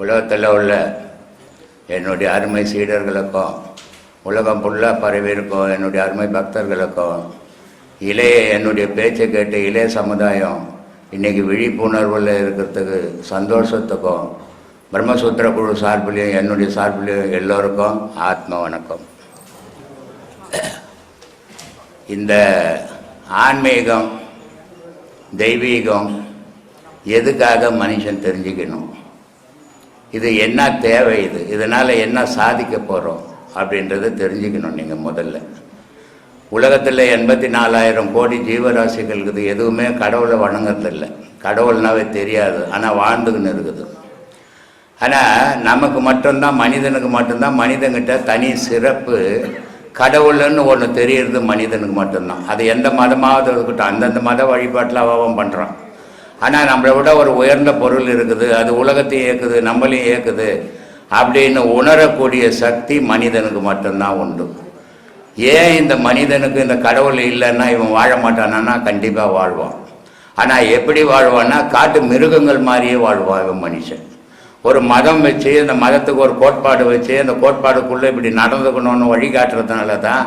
உலகத்தில் உள்ள என்னுடைய அருமை சீடர்களுக்கும் உலகம் ஃபுல்லாக பரவி இருக்கும் என்னுடைய அருமை பக்தர்களுக்கும் இளைய என்னுடைய பேச்சை கேட்டு இளைய சமுதாயம் இன்னைக்கு விழிப்புணர்வில் இருக்கிறதுக்கு சந்தோஷத்துக்கும் பிரம்மசூத்திர குழு சார்பிலையும் என்னுடைய சார்பிலையும் எல்லோருக்கும் ஆத்ம வணக்கம். இந்த ஆன்மீகம் தெய்வீகம் எதுக்காக மனுஷன் தெரிஞ்சுக்கணும்? இது என்ன தேவை இது? இதனால் என்ன சாதிக்க போகிறோம் அப்படின்றத தெரிஞ்சுக்கணும் நீங்கள் முதல்ல. உலகத்தில் எண்பத்தி நாலாயிரம் கோடி ஜீவராசிகள் இருக்குது எதுவுமே கடவுளை வணங்குறதில்லை. கடவுள்னாவே தெரியாது. ஆனால் வாழ்ந்துக்கின்னு இருக்குது. ஆனால் நமக்கு மட்டும்தான் மனிதனுக்கு மட்டும்தான் மனிதன்கிட்ட தனி சிறப்பு கடவுள்னு ஒன்று தெரியறது மனிதனுக்கு மட்டும்தான். அது எந்த மதமாவது இருக்கட்டும் அந்தந்த மத வழிபாட்டில் அவன் பண்ணுறான் ஆனால் நம்மளை விட ஒரு உயர்ந்த பொருள் இருக்குது அது உலகத்தையும் இயக்குது நம்மளையும் இயக்குது அப்படின்னு உணரக்கூடிய சக்தி மனிதனுக்கு மட்டும்தான் உண்டு. ஏன் இந்த மனிதனுக்கு இந்த கடவுள் இல்லைன்னா இவன் வாழ மாட்டானா கண்டிப்பாக வாழ்வான். ஆனால் எப்படி வாழ்வான்னா காட்டு மிருகங்கள் மாதிரியே வாழ்வான் இவன் மனுஷன். ஒரு மதம் வச்சு அந்த மதத்துக்கு ஒரு கோட்பாடு வச்சு அந்த கோட்பாடுக்குள்ளே இப்படி நடந்துக்கணும்னு வழிகாட்டுறதுனால தான்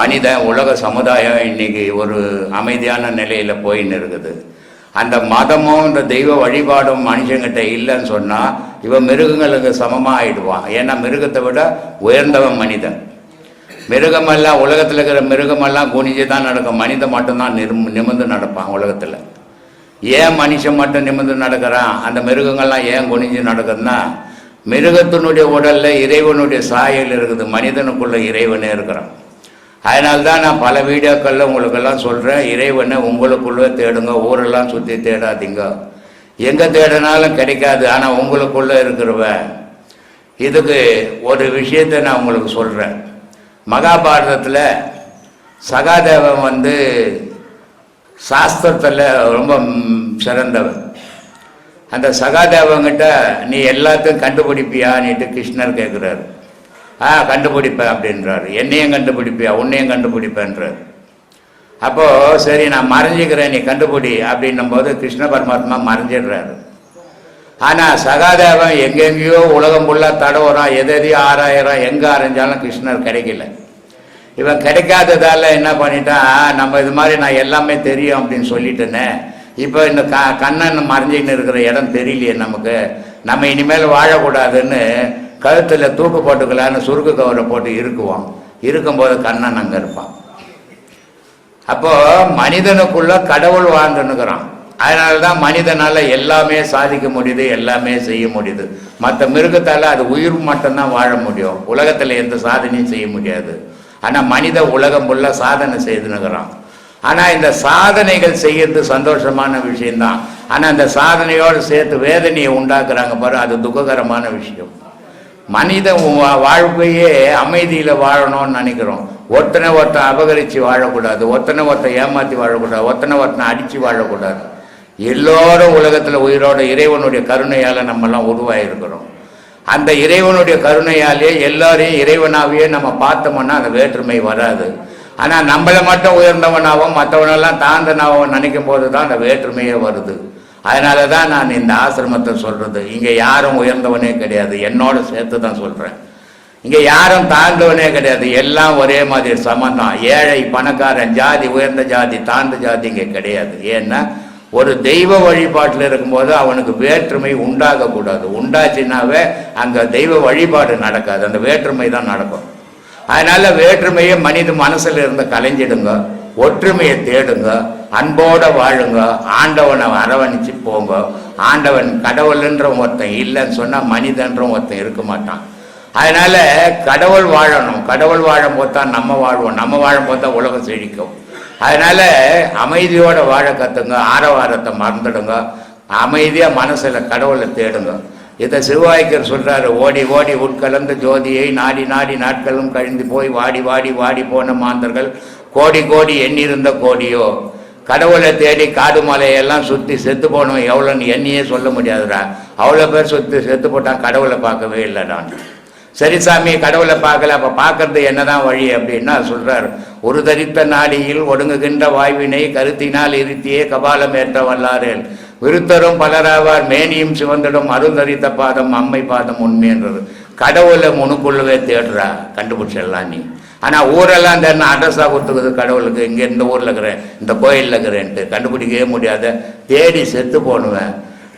மனிதன் உலக சமுதாயம் இன்னைக்கு ஒரு அமைதியான நிலையில் போயின்னு இருக்குது. அந்த மதமும் இந்த தெய்வ வழிபாடும் மனுஷங்கிட்ட இல்லைன்னு சொன்னால் இவன் மிருகங்களுக்கு சமமாக ஆயிடுவான். ஏன்னா மிருகத்தை விட உயர்ந்தவன் மனிதன். மிருகமெல்லாம் உலகத்தில் இருக்கிற மிருகமெல்லாம் குனிஞ்சு தான் நடக்கும். மனிதன் மட்டும்தான் நிரும் நிமிர்ந்து நடப்பான் உலகத்தில். ஏன் மனுஷன் மட்டும் நிமிர்ந்து நடக்கிறான்? அந்த மிருகங்கள்லாம் ஏன் குனிஞ்சு நடக்குதுன்னா மிருகத்தினுடைய உடலில் இறைவனுடைய சாயல் இருக்குது. மனிதனுக்குள்ள இறைவனே இருக்கிறான். அதனால தான் நான் பல வீடியோக்களில் உங்களுக்கெல்லாம் சொல்கிறேன் இறைவனை உங்களுக்குள்ளே தேடுங்க. ஊரெல்லாம் சுற்றி தேடாதீங்க. எங்கே தேடினாலும் கிடைக்காது. ஆனால் உங்களுக்குள்ளே இருக்கிறவன். இதுக்கு ஒரு விஷயத்தை நான் உங்களுக்கு சொல்கிறேன் மகாபாரதத்தில் சகாதேவன் வந்து சாஸ்திரத்தில் ரொம்ப சிறந்தவன். அந்த சகாதேவங்கிட்ட நீ எல்லாத்தையும் கண்டுபிடிப்பியான்னுட்டு கிருஷ்ணர் கேட்குறாரு ஆ கண்டுபிடிப்பேன் அப்படின்றாரு. என்னையும் கண்டுபிடிப்பியா உன்னையும் கண்டுபிடிப்பேன்றாரு. அப்போது சரி நான் மறைஞ்சிக்கிறேன் நீ கண்டுபிடி அப்படின்னும் போது கிருஷ்ண பரமாத்மா மறைஞ்சிடுறாரு. ஆனால் சகாதேவன் எங்கெங்கேயோ உலகம் ஃபுல்லாக தடவுறோம் எது எதையோ ஆறாயிரம் எங்கே அரைஞ்சாலும் கிருஷ்ணர் கிடைக்கல. இவன் கிடைக்காததால என்ன பண்ணிட்டான் நம்ம இது மாதிரி நான் எல்லாமே தெரியும் அப்படின்னு சொல்லிட்டேனே இப்போ இந்த க கண்ணன் மறைஞ்சின்னு இருக்கிற இடம் தெரியலையே நமக்கு. நம்ம இனிமேல் வாழக்கூடாதுன்னு கழுத்தில் தூக்கு போட்டுக்கலான்னு சுருக்கு கவரை போட்டு இருக்குவோம் இருக்கும்போது கண்ணன் அங்கே இருப்பான். அப்போ மனிதனுக்குள்ள கடவுள் வாழ்ந்துன்னுக்குறான். அதனால தான் மனிதனால் எல்லாமே சாதிக்க முடியுது எல்லாமே செய்ய முடியுது. மற்ற மிருகத்தால் அது உயிர் மட்டும்தான் வாழ முடியும். உலகத்தில் எந்த சாதனையும் செய்ய முடியாது. ஆனால் மனித உலகம் ஃபுல்லாக சாதனை செய்துனுக்குறான் ஆனால் இந்த சாதனைகள் செய்யறது சந்தோஷமான விஷயம்தான். ஆனால் அந்த சாதனையோடு சேர்த்து வேதனையை உண்டாக்குறாங்க பாரு அது துக்ககரமான விஷயம். மனித வாழ்க்கையே அமைதியில் வாழணும்னு நினைக்கிறோம். ஒருத்தனை ஒருத்தன் அபகரித்து வாழக்கூடாது ஒருத்தனை ஒருத்தன் ஏமாற்றி வாழக்கூடாது ஒருத்தனை ஒருத்தனை அடித்து வாழக்கூடாது. எல்லோரும் உலகத்தில் உயிரோட இறைவனுடைய கருணையால் நம்மெல்லாம் உருவாகிருக்கிறோம் அந்த இறைவனுடைய கருணையாலே எல்லாரையும் இறைவனாகவே நம்ம பார்த்தோம்னா அந்த வேற்றுமை வராது. ஆனால் நம்மளை மட்டும் உயர்ந்தவனாகவும் மற்றவனெல்லாம் தாழ்ந்தனாகவும் நினைக்கும் போது தான் அந்த வேற்றுமையே வருது. அதனால தான் நான் இந்த ஆசிரமத்தை சொல்றது. இங்கே யாரும் உயர்ந்தவனே கிடையாது. என்னோட சேர்த்து தான் சொல்கிறேன் இங்கே யாரும் தாழ்ந்தவனே கிடையாது. எல்லாம் ஒரே மாதிரி சமந்தான் ஏழை பணக்காரன் ஜாதி உயர்ந்த ஜாதி தாழ்ந்த ஜாதி இங்கே கிடையாது. ஏன்னா ஒரு தெய்வ வழிபாட்டில் இருக்கும்போது அவனுக்கு வேற்றுமை உண்டாகக்கூடாது உண்டாச்சுனாவே அங்கே தெய்வ வழிபாடு நடக்காது. அந்த வேற்றுமை தான் நடக்கும். அதனால வேற்றுமையை மனித மனசுல இருந்து கலைஞ்சிடுங்க. ஒற்றுமையை தேடுங்க. அன்போட வாழுங்க ஆண்டவனை அரவணைச்சு போங்க. ஆண்டவன் கடவுள்ன்ற ஒருத்தன் இல்லைன்னு சொன்னால் மனிதன்ற ஒருத்தன் இருக்க மாட்டான். அதனால கடவுள் வாழணும். கடவுள் வாழும் போது தான் நம்ம வாழ்வோம். நம்ம வாழும் போது தான் உலகம் செழிக்கும். அதனால அமைதியோட வாழ கற்றுங்க ஆரவாரத்தை மறந்துடுங்க. அமைதியாக மனசில் கடவுளை தேடுங்க. இதை சிவாய்க்கர் சொல்கிறாரு ஓடி ஓடி உட்கலந்து ஜோதியை நாடி நாடி நாட்களும் கழிந்து போய் வாடி வாடி வாடி போன மாந்தர்கள் கோடி கோடி எண்ணிருந்த கோடியோ கடவுளை தேடி காடு மலையெல்லாம் சுற்றி செத்து போனவன் எவ்வளோன்னு எண்ணியே சொல்ல முடியாதுடா. அவ்வளோ பேர் சுற்றி செத்து போட்டான் கடவுளை பார்க்கவே இல்லைடான் சரி சாமி கடவுளை பார்க்கல அப்போ பார்க்கறது என்னதான் வழி அப்படின்னா சொல்கிறார் ஒரு தரித்த நாடியில் ஒடுங்குகின்ற வாய்வினை கருத்தினால் இருத்தியே கபாலம் ஏற்ற வல்லாரேல். விருத்தரும் பலராவார் மேனியும் சிவந்திடும் அருந்தரித்த பாதம் அம்மை பாதம் உண்மைன்றது. கடவுளை உனக்குள்ளவே தேடுறா கண்டுபிடிச்சிடலாம் நீ. ஆனா ஊரெல்லாம் தேடின அட்ரஸா கொடுத்துக்குது கடவுளுக்கு. இங்க இந்த ஊர்ல இருக்கிறேன் இந்த கோயில்ல இருக்கிறேன்ட்டு. கண்டுபிடிக்கவே முடியாத தேடி செத்து போனுவேன்.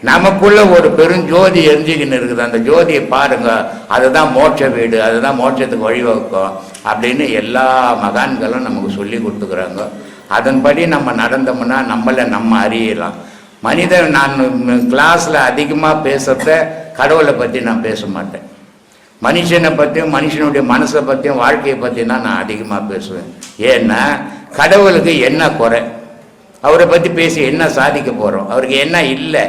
நமக்குள்ள ஒரு பெருஞ்சோதி எரிஞ்சுக்கின்னு இருக்குது. அந்த ஜோதியை பாருங்க அதுதான் மோட்ச வீடு அதுதான் மோட்சத்துக்கு வழிவகுக்கும் அப்படின்னு எல்லா மகான்களும் நமக்கு சொல்லி கொடுத்துக்கிறாங்க. அதன்படி நம்ம நடந்தோம்னா நம்மளை நம்ம அறியலாம். மனிதன் நான் கிளாஸில் அதிகமாக பேசுறத கடவுளை பற்றி நான் பேச மாட்டேன். மனுஷனை பற்றியும் மனுஷனுடைய மனசை பற்றியும் வாழ்க்கையை பற்றி தான் நான் அதிகமாக பேசுவேன். ஏன்னா கடவுளுக்கு என்ன குறை? அவரை பற்றி பேசி என்ன சாதிக்க போகிறோம் அவருக்கு என்ன இல்லை?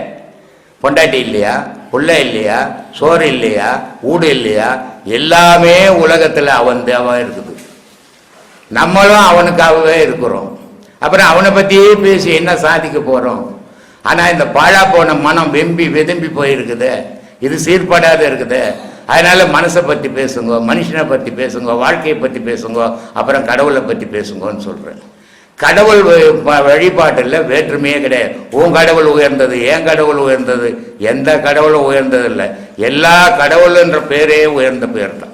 பொண்டாட்டி இல்லையா? புள்ள இல்லையா? சோறு இல்லையா? ஊடு இல்லையா? எல்லாமே உலகத்தில் அவன் தேவாக இருக்குது. நம்மளும் அவனுக்காகவே இருக்கிறோம். அப்புறம் அவனை பற்றியே பேசி என்ன சாதிக்க போகிறோம் ஆனால் இந்த பாழா போன மனம் வெம்பி வெதும்பி போயிருக்குது. இது சீர்படாத இருக்குது. அதனால் மனசை பற்றி பேசுங்க மனுஷனை பற்றி பேசுங்க வாழ்க்கையை பற்றி பேசுங்க அப்புறம் கடவுளை பற்றி பேசுங்கன்னு சொல்கிறேன் கடவுள் வழிபாட்டில் வேற்றுமையே கிடையாது. உன் கடவுள் உயர்ந்தது ஏன் கடவுள் உயர்ந்தது எந்த கடவுளும் உயர்ந்தது இல்லை எல்லா கடவுள்ன்ற பேரே உயர்ந்த பேர் தான்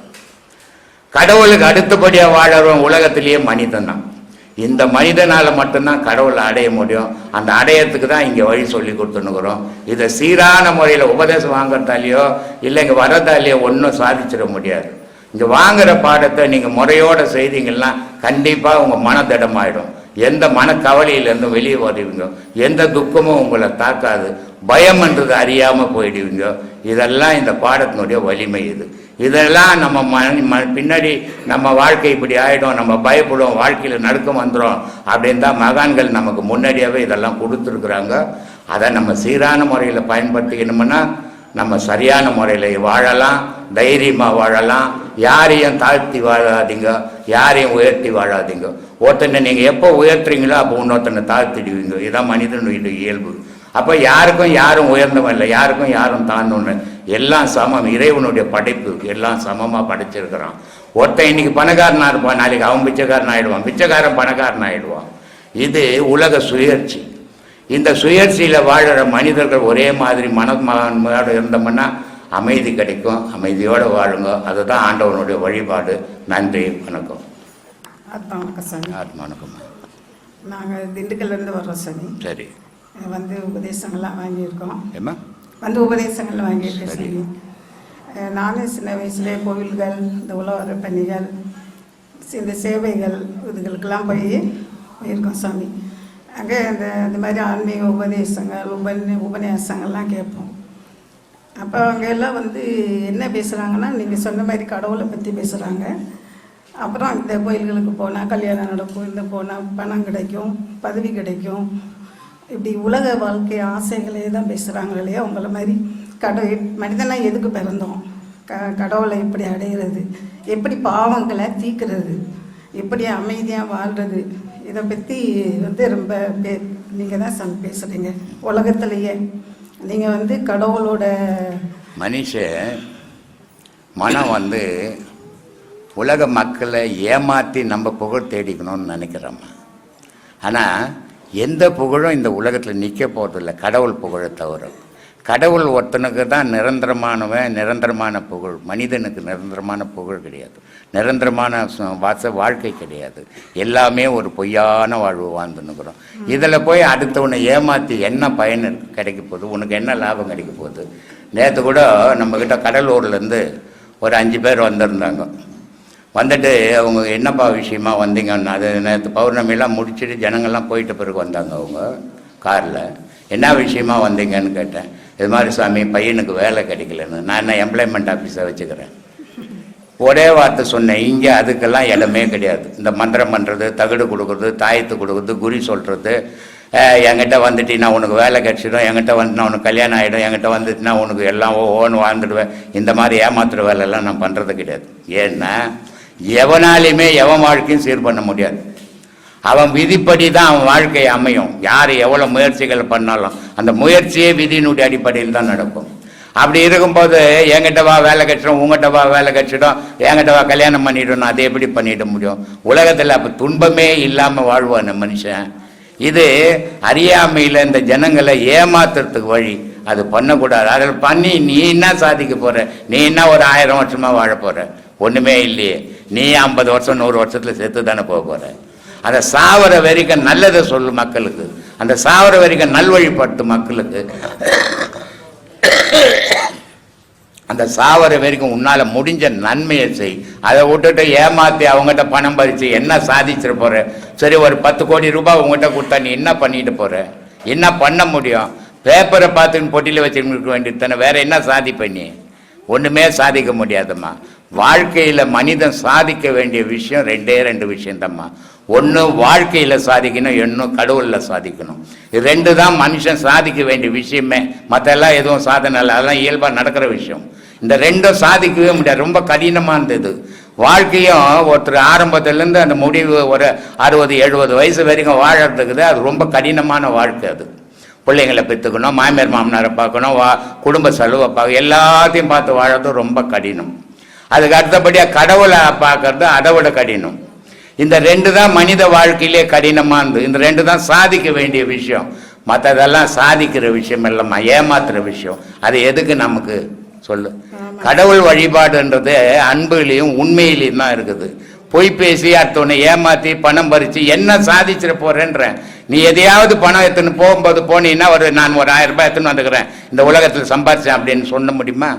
கடவுளுக்கு அடுத்தபடியாக வாழறவன் உலகத்திலேயே மனிதன் தான் இந்த மனிதனால் மட்டும்தான் கடவுளை அடைய முடியும். அந்த அடையத்துக்கு தான் இங்கே வழி சொல்லி கொடுத்துனுக்குறோம் இதை சீரான முறையில் உபதேசம் வாங்குறதாலேயோ இல்லை இங்கே வர்றதாலேயோ ஒன்றும் சாதிச்சிட முடியாது. இங்கே வாங்குகிற பாடத்தை நீங்கள் முறையோடு செய்தீங்கன்னா கண்டிப்பாக உங்கள் மனதிடமாயிடும். எந்த மனக்கவலையிலேருந்தும் வெளியே வருவீங்க. எந்த துக்கமும் உங்களை தாக்காது. பயம்ன்றது அறியாமல் போயிடுவீங்க. இதெல்லாம் இந்த பாடத்தினுடைய வலிமை இது. இதெல்லாம் நம்ம ம- ம- பின்னாடி நம்ம வாழ்க்கை இப்படி ஆயிடும் நம்ம பயப்படும் வாழ்க்கையில் நடுக்கம் வந்துடும் அப்படின்னு தான் மகான்கள் நமக்கு முன்னாடியாகவே இதெல்லாம் கொடுத்துருக்குறாங்க. அதை நம்ம சீரான முறையில் பயன்படுத்திக்கணும்னா நம்ம சரியான முறையில் வாழலாம் தைரியமாக வாழலாம். யாரையும் தாழ்த்தி வாழாதீங்க யாரையும் உயர்த்தி வாழாதீங்க. ஒருத்தனை நீங்கள் எப்போ உயர்த்துறீங்களோ அப்போ இன்னொருத்தனை தாழ்த்திடுவீங்க. இதுதான் மனிதனுடைய இயல்பு. அப்போ யாருக்கும் யாரும் உயர்ந்தவன் இல்லை யாருக்கும் யாரும் தாழ்ந்தவன் எல்லாம் சமம். இறைவனுடைய படைப்பு எல்லாம் சமமாக படைச்சிருக்கிறான். ஒருத்தன் இன்னைக்கு பணக்காரனா இருப்பான் நாளைக்கு அவன் பிச்சைக்காரன் ஆயிடுவான் பிச்சைக்காரன் பணக்காரன் ஆயிடுவான் இது உலக சுயற்சி இந்த சுயற்சியில் வாழுற மனிதர்கள் ஒரே மாதிரி மனமோடு இருந்தோம்னா அமைதி கிடைக்கும். அமைதியோடு வாழுங்க. அதுதான் ஆண்டவனுடைய வழிபாடு. நன்றி வணக்கம். அதான் வணக்கம் சாமி. ஆத்மா வணக்கம். நாங்கள் திண்டுக்கல்லேருந்து வர்றோம் சாமி. சரி. வந்து உபதேசங்கள்லாம் வாங்கியிருக்கோம். ஏம்மா? வந்து உபதேசங்கள் வாங்கிட்டு சரி. நானும் சின்ன வயசுலேயே கோவில்கள் இந்த உழவர பணிகள் இந்த சேவைகள் இதுகளுக்கெல்லாம் போய் போயிருக்கோம் சாமி. அங்கே இந்த இந்த மாதிரி ஆன்மீக உபதேசங்கள் உபநி உபன்யாசங்கள்லாம் கேட்போம். அப்போ அவங்க எல்லாம் வந்து என்ன பேசுகிறாங்கன்னா நீங்கள் சொன்ன மாதிரி கடவுளை பற்றி பேசுகிறாங்க அப்புறம் இந்த கோயில்களுக்கு போனால் கல்யாணம் நடக்கும் இந்த போனால் பணம் கிடைக்கும் பதவி கிடைக்கும் இப்படி உலக வாழ்க்கை ஆசைகளே தான் பேசுகிறாங்களே இல்லையா? உங்களை மாதிரி கடவுள் மனிதனாக எதுக்கு பிறந்தோம்? க கடவுளை எப்படி அடையிறது? எப்படி பாவங்களை தீக்கிறது? எப்படி அமைதியாக வாழ்கிறது இதை பற்றி வந்து ரொம்ப பே நீங்கள் தான் சம் பேசுகிறீங்க உலகத்திலேயே நீங்கள் வந்து கடவுளோட மனுஷன் மனம் வந்து உலக மக்களை ஏமாற்றி நம்ம புகழ் தேடிக்கணும்னு நினைக்கிறோம். ஆனால் எந்த புகழும் இந்த உலகத்தில் நிற்க போகிறதில்ல கடவுள் புகழை தவிர. கடவுள் ஒருத்தனுக்கு தான் நிரந்தரமானவன் நிரந்தரமான புகழ். மனிதனுக்கு நிரந்தரமான புகழ் கிடையாது. நிரந்தரமான ச- வாச வாழ்க்கை கிடையாது. எல்லாமே ஒரு பொய்யான வாழ்வு வாழ்ந்துன்னுக்குறோம். இதில் போய் அடுத்தவனை ஏமாற்றி என்ன பயன் கிடைக்க போகுது? உனக்கு என்ன லாபம் கிடைக்க போகுது? நேற்று கூட நம்மக்கிட்ட கடலூர்லேருந்து ஒரு அஞ்சு பேர் வந்திருந்தாங்க. வந்துட்டு அவங்க என்னப்பா விஷயமா வந்தீங்கன்னு அது நேற்று பௌர்ணமிலாம் முடிச்சுட்டு ஜனங்கள்லாம் போயிட்ட பிறகு வந்தாங்க அவங்க காரில். என்ன விஷயமா வந்தீங்கன்னு கேட்டேன். இது மாதிரி சாமி பையனுக்கு வேலை கிடைக்கலன்னு. நான் என்ன எம்ப்ளாய்மெண்ட் ஆஃபீஸை வச்சுக்கிறேன். ஒரே வார்த்தை சொன்னேன். இங்கே அதுக்கெல்லாம் இடமே கிடையாது. இந்த மந்திரம் பண்ணுறது தகடு கொடுக்குறது தாயத்து கொடுக்குறது குறி சொல்கிறது என்கிட்ட வந்துட்டீங்கன்னா உனக்கு வேலை கிடச்சிடும். என்கிட்ட வந்துட்டுனா உனக்கு கல்யாணம் ஆகிடும் என்கிட்ட வந்துட்டுனா உனக்கு எல்லாம் ஓன்னு வாழ்ந்துடுவேன். இந்த மாதிரி ஏமாத்துற வேலையெல்லாம் நான் பண்ணுறது கிடையாது. ஏன்னா எவனாலையுமே எவன் வாழ்க்கையும் சீர் பண்ண முடியாது. அவன் விதிப்படி தான் அவன் வாழ்க்கை அமையும். யார் எவ்வளோ முயற்சிகள் பண்ணாலும் அந்த முயற்சியே விதியினுடைய அடிப்படையில் தான் நடக்கும். அப்படி இருக்கும்போது என்கிட்ட வா வேலை கட்சிடும் உங்ககிட்ட வா வேலை கட்சிடும் என்கிட்ட வா கல்யாணம் பண்ணிடணும் அதை எப்படி பண்ணிட முடியும்? உலகத்தில் அப்போ துன்பமே இல்லாமல் வாழ்வான் மனுஷன். இது அறியாமையில் இந்த ஜனங்களை ஏமாத்துறதுக்கு வழி. அது பண்ணக்கூடாது. அதில் பண்ணி நீ என்ன சாதிக்க போகிற நீ என்ன ஒரு ஆயிரம் வருஷமாக வாழ போகிற ஒன்றுமே இல்லையே. நீ ஐம்பது வருஷம் நூறு வருஷத்தில் செத்து தானே போக போகிற அந்த சாவர வரைக்கும் நல்லதை சொல்லு மக்களுக்கு. அந்த சாவர வரைக்கும் நல்வழிப்பட்டு மக்களுக்கு. அந்த சாவர வரைக்கும் உன்னால் முடிஞ்ச நன்மையை செய். அதை விட்டுட்டு ஏமாற்றி அவங்ககிட்ட பணம் பறித்து என்ன சாதிச்சிட போகிற சரி ஒரு பத்து கோடி ரூபாய் உங்ககிட்ட கொடுத்தா நீ என்ன பண்ணிட்டு போகிற என்ன பண்ண முடியும்? பேப்பரை பார்த்துன்னு பொட்டியில் வச்சுருக்க வேண்டியது தானே. வேறு என்ன சாதி பண்ணி ஒன்றுமே சாதிக்க முடியாதும்மா. வாழ்க்கையில் மனிதன் சாதிக்க வேண்டிய விஷயம் ரெண்டே ரெண்டு விஷயந்தம்மா. ஒன்று வாழ்க்கையில் சாதிக்கணும் இன்னும் கடவுளில் சாதிக்கணும். இது ரெண்டு தான் மனுஷன் சாதிக்க வேண்டிய விஷயமே. மற்றெல்லாம் எதுவும் சாதனை இல்லை. அதெல்லாம் இயல்பாக நடக்கிற விஷயம். இந்த ரெண்டும் சாதிக்கவே முடியாது. ரொம்ப கடினமானது இருந்தது. வாழ்க்கையும் ஒருத்தர் ஆரம்பத்திலேருந்து அந்த முடிவு ஒரு அறுபது எழுபது வயசு வரைக்கும் வாழறதுக்குது. அது ரொம்ப கடினமான வாழ்க்கை அது. பிள்ளைங்களை பெற்றுக்கணும் மாமியார் மாமனாரை பார்க்கணும் வா குடும்ப செலவை பார்க்க எல்லாத்தையும் பார்த்து வாழறது ரொம்ப கடினம். அதுக்கு அடுத்தபடியாக கடவுளை பார்க்கறது அதை விட கடினம். இந்த ரெண்டு தான் மனித வாழ்க்கையிலே கடினமானது. இந்த ரெண்டு தான் சாதிக்க வேண்டிய விஷயம். மற்றதெல்லாம் சாதிக்கிற விஷயம் இல்லைம்மா ஏமாத்துற விஷயம். அது எதுக்கு நமக்கு சொல்லு? கடவுள் வழிபாடுன்றது அன்புலையும் உண்மையிலையும் தான் இருக்குது. பொய் பேசி அடுத்தவனை ஏமாத்தி பணம் பறிச்சு என்ன சாதிச்சிட போறேன்றேன் நீ எதையாவது பணம் எடுத்துன்னு போகும்போது போனீங்கன்னா ஒரு நான் ஒரு ஆயிரம் ரூபாய் எடுத்துன்னு வந்துக்கிறேன். இந்த உலகத்தில் சம்பாதிச்சேன் அப்படின்னு சொல்ல முடியுமா?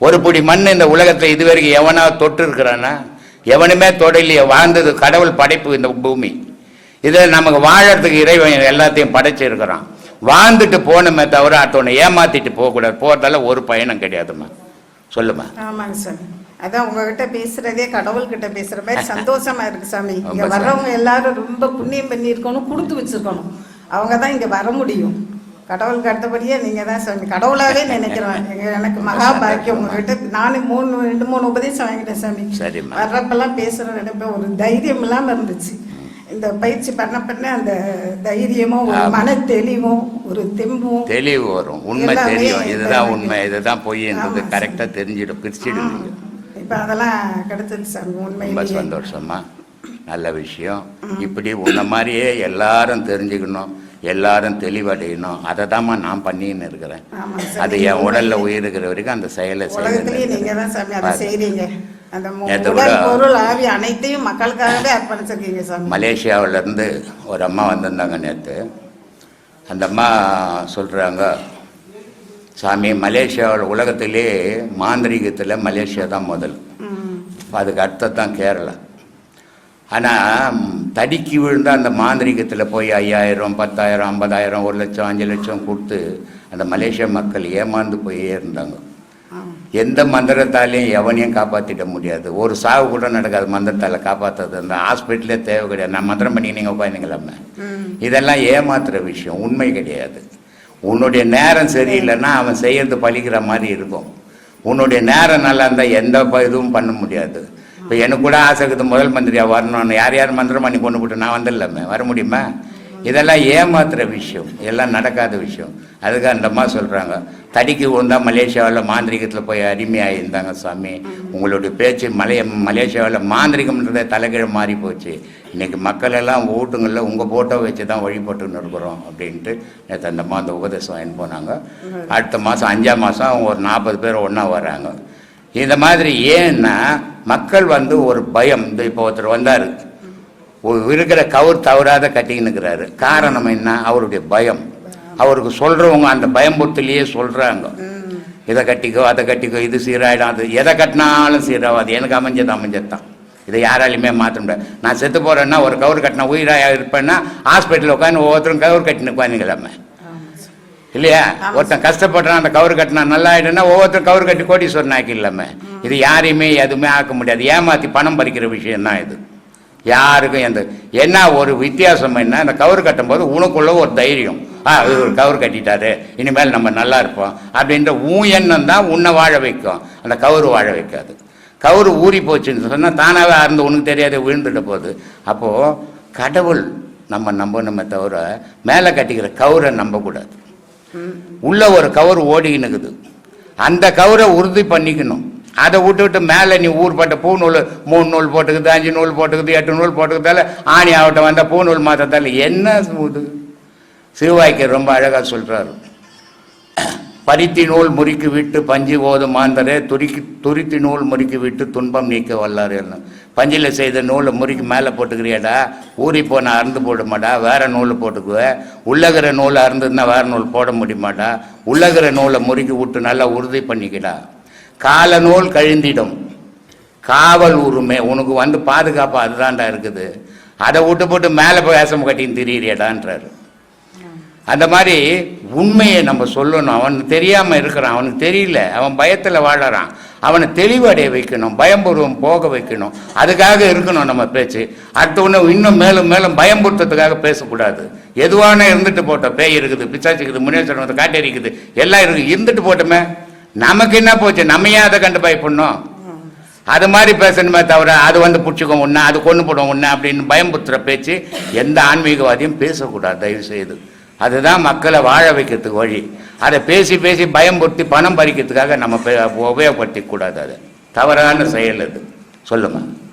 ஒரு புடி மண் இந்த உலகத்தில் இதுவரைக்கும் எவனாவது தொட்டு இருக்கிறானா எவனுமே தொடலையே வாழ்ந்தது கடவுள் படைப்பு இந்த பூமி. இதில் நமக்கு வாழறதுக்கு இறைவன் எல்லாத்தையும் படைச்சிருக்கிறான். வாழ்ந்துட்டு போனமே தவிர அடுத்தவனை ஏமாத்திட்டு போகக்கூடாது. போகிறதால ஒரு பயணம் கிடையாதும்மா. சொல்லுமா ஆமாங்க சாமி. அதான் உங்ககிட்ட பேசுறதே கடவுள்கிட்ட பேசுற மாதிரி சந்தோஷமா இருக்கு சாமி. இங்க வர்றவங்க எல்லாரும் ரொம்ப புண்ணியம் பண்ணியிருக்கணும் கொடுத்து வச்சிருக்கணும். அவங்க தான் இங்க வர முடியும். கடவுளுக்கு அடுத்தபடியே நீங்க தான் சாமி கடவுளாவே நினைக்கிறேன் எனக்கு மகா பாக்கியம் உங்ககிட்ட. நானும் மூணு ரெண்டு மூணு உபதேசம் வாங்கிட்டேன் சாமி. சரிம்மா. வர்றப்பெல்லாம் பேசுற நினைப்பேன். ஒரு தைரியம் இல்லாம இருந்துச்சு. இந்த பயிற்சி பண்ண பண்ண அந்த தைரியமும் ஒரு. மன தெளிவும் ஒரு தெம்பும். தெளிவு வரும். உண்மை தெரியும். இதுதான். உண்மை. இதுதான் பொய்ன்றது. கரெக்டாக தெரிஞ்சிடும். பிரிச்சிடுவீங்க. இப்ப அதெல்லாம் கிடைச்சது சாமி ரொம்ப உண்மையிலேயே சந்தோஷமா நல்ல விஷயம். இப்படி உன்ன மாதிரியே எல்லாரும் தெரிஞ்சுக்கணும். எல்லாரும் தெளிவடையணும். அதை தாம்மா நான் பண்ணின்னு இருக்கிறேன். அது என் உடல்ல உயிர் இருக்கிற வரைக்கும் அந்த செயலை உலகத்திலேயே நீங்க செய்ய தான் சாமி அதை செய்றீங்க. அந்த மு- நேத்து உடல் கூட- பொருள் ஆவி அனைத்தையும் மக்களுக்காகவே அர்ப்பணிச்சிருக்கீங்க இருந்து ஒரு அம்மா வந்திருந்தாங்க நேற்று அந்த அம்மா சொல்கிறாங்க சாமி மலேசியாவில் உலகத்திலே மாந்திரீகத்தில் மலேசியா தான் முதல். அதுக்கு அடுத்தது தான் கேரளா. ஆனால் தடிக்கி விழுந்த அந்த மாந்திரீகத்தில் போய் ஐயாயிரம் பத்தாயிரம் ஐம்பதாயிரம் ஒரு லட்சம் அஞ்சு லட்சம் கொடுத்து அந்த மலேசியா மக்கள் ஏமாந்து போயே இருந்தாங்க. எந்த மந்திரத்தாலையும் எவனையும் காப்பாற்றிட முடியாது. ஒரு சாவு கூட நடக்காது மந்திரத்தால் காப்பாற்றுறது அந்த ஹாஸ்பிட்டலே தேவை கிடையாது. நான் மந்திரம் பண்ணி நீங்கள் உட்காந்துங்களாமே. இதெல்லாம் ஏமாத்துற விஷயம். உண்மை கிடையாது. உன்னுடைய நேரம் சரியில்லைன்னா அவன் செய்யறது பழிக்கிற மாதிரி இருக்கும். உன்னுடைய நேரம் நல்லா இருந்தால் எந்த இதுவும் பண்ண முடியாது. இப்போ எனக்கு கூட ஆசை இருக்குது முதல் மந்திரியா வரணும்னு. யார் யார் மந்திரம் பண்ணி கொண்டு போட்டு நான் வந்துடலாமே வர முடியுமா? இதெல்லாம் ஏமாத்துகிற விஷயம் எல்லாம் நடக்காத விஷயம். அதுக்கு அந்தம்மா சொல்கிறாங்க தடிக்கு விழுந்தா மலேசியாவில் மாந்திரிகத்தில் போய் அடிமையாக இருந்தாங்க சாமி. உங்களுடைய பேச்சு மலைய மலேசியாவில் மாந்திரிகம்ன்றதே தலைகீழ மாறி போச்சு. இன்றைக்கி மக்கள் எல்லாம் ஓட்டுங்களில் உங்கள் ஃபோட்டோ வச்சு தான் வழிபட்டுன்னு இருக்கிறோம் அப்படின்ட்டு நேற்று அந்தம்மா அந்த உபதேசம் வாங்கி போனாங்க. அடுத்த மாதம் அஞ்சாம் மாதம் அவங்க ஒரு நாற்பது பேர் ஒன்றா வராங்க. இந்த மாதிரி ஏன்னா மக்கள் வந்து ஒரு பயம். இந்த இப்போ ஒருத்தர் வந்தார். இருக்கிற கவுர் தவறாத கட்டிக்கின்னு காரணம் என்ன? அவருடைய பயம். அவருக்கு சொல்றவங்க அந்த பயம்புத்திலேயே சொல்றாங்க. இதை கட்டிக்கோ அதை கட்டிக்கோ இது சீராயிடும் அது எதை கட்டினாலும் சீராகாது எனக்கு அமைஞ்சது அமைஞ்சது தான் இதை யாராலையுமே மாற்ற முடியாது. நான் செத்து போறேன்னா ஒரு கவுர் கட்டின உயிராக இருப்பேன்னா ஹாஸ்பிட்டலில் உட்காந்து ஒவ்வொருத்தரும் கவுர் கட்டினு உட்காந்துக்கலாமே இல்லையா? ஒருத்தன் கஷ்டப்படுறான் அந்த கவுர் கட்டினா நல்லா ஆயிடுனா ஒவ்வொருத்தரும் கவுர் கட்டி கோடீஸ்வரன் ஆக்கி இல்லாம இது யாரையுமே எதுவுமே ஆக்க முடியாது. ஏமாத்தி பணம் பறிக்கிற விஷயம் தான் இது. யாருக்கும் எந்த என்ன ஒரு வித்தியாசம் என்ன? அந்த கவுர் கட்டும்போது உனக்குள்ள ஒரு தைரியம். ஆ இவர் கவுர் கட்டிட்டாரு. இனிமேல் நம்ம நல்லா இருப்போம் அப்படின்ற உன் எண்ணம் தான் உன்னை வாழ வைக்கும். அந்த கவுரு வாழ வைக்காது. கவுரு ஊறி போச்சுன்னு சொன்னால் தானாகவே அறந்து உனக்கு தெரியாத விழுந்துட்ட போகுது. அப்போது கடவுள் நம்ம நம்பணுமே தவிர மேலே கட்டிக்கிற கவுரை நம்பக்கூடாது. உள்ள ஒரு கவர் ஓடிக்கின்னு இருக்குது அந்த கவரை உறுதி பண்ணிக்கணும். அதை விட்டுவிட்டு மேலே நீ ஊர்பட்ட பூ நூல் மூணு நூல் போட்டுக்குது அஞ்சு நூல் போட்டுக்குது எட்டு நூல் போட்டுக்கிறதால ஆணி ஆகட்டும் வந்தால் பூ நூல் மாற்றத்தால என்ன இது சிறுவாய்க்கு ரொம்ப அழகாக சொல்கிறாரு பருத்தி நூல் முறுக்கி விட்டு பஞ்சு ஓதும் மாந்தரே துருக்கி துருத்தி நூல் முறுக்கி விட்டு துன்பம் நீக்க வல்லாருன்னு பஞ்சில் செய்த நூலை முறுக்கி மேலே போட்டுக்கிறியாடா? ஊறி போன அறுந்து மாட்டா வேற நூல் போட்டுக்குவேன் உள்ளகிற நூல் அறுந்துன்னா வேற நூல் போட முடியுமாடா? உள்ளகிற நூலை முறுக்கி விட்டு நல்லா உறுதி பண்ணிக்கடா. கால நூல் கழிந்திடும். காவல் உரிமை உனக்கு வந்து பாதுகாப்பு அதுதான்டா இருக்குது. அதை விட்டு போட்டு மேலே போய் வேஷம் கட்டின்னு திரியிறியடான்றாரு. அந்த மாதிரி உண்மையை நம்ம சொல்லணும். அவனுக்கு தெரியாமல் இருக்கிறான். அவனுக்கு தெரியல. அவன் பயத்தில் வாழறான். அவனை தெளிவடைய வைக்கணும். பயம்பூர்வம் போக வைக்கணும். அதுக்காக இருக்கணும் நம்ம பேச்சு. அடுத்த இன்னும் மேலும் மேலும் பயம்புறுத்துறதுக்காக பேசக்கூடாது. எதுவான இருந்துட்டு போட்டோம் பேய் இருக்குது பிச்சாச்சிக்குது இருக்குது முன்னேற்றம் காட்டேரி இருக்குது எல்லாம் இருக்குது இருந்துட்டு போட்டோமே. நமக்கு என்ன போச்சு? நம்ம ஏன் அதை கண்டு பயப்படணும் அது மாதிரி பேசணுமே தவிர அது வந்து பிடிச்சிக்கும் ஒன்று அது கொண்டு போடும் ஒன்று அப்படின்னு பயம்புத்துற பேச்சு எந்த ஆன்மீகவாதியும் பேசக்கூடாது. தயவு செய்து. அதுதான் மக்களை வாழ வைக்கிறதுக்கு வழி. அதை பேசி பேசி பயம்படுத்தி பணம் பறிக்கிறதுக்காக நம்ம பே- உபயோகப்படுத்திக்க கூடாது அதை. தவறான செயல் அது. சொல்லுங்கள்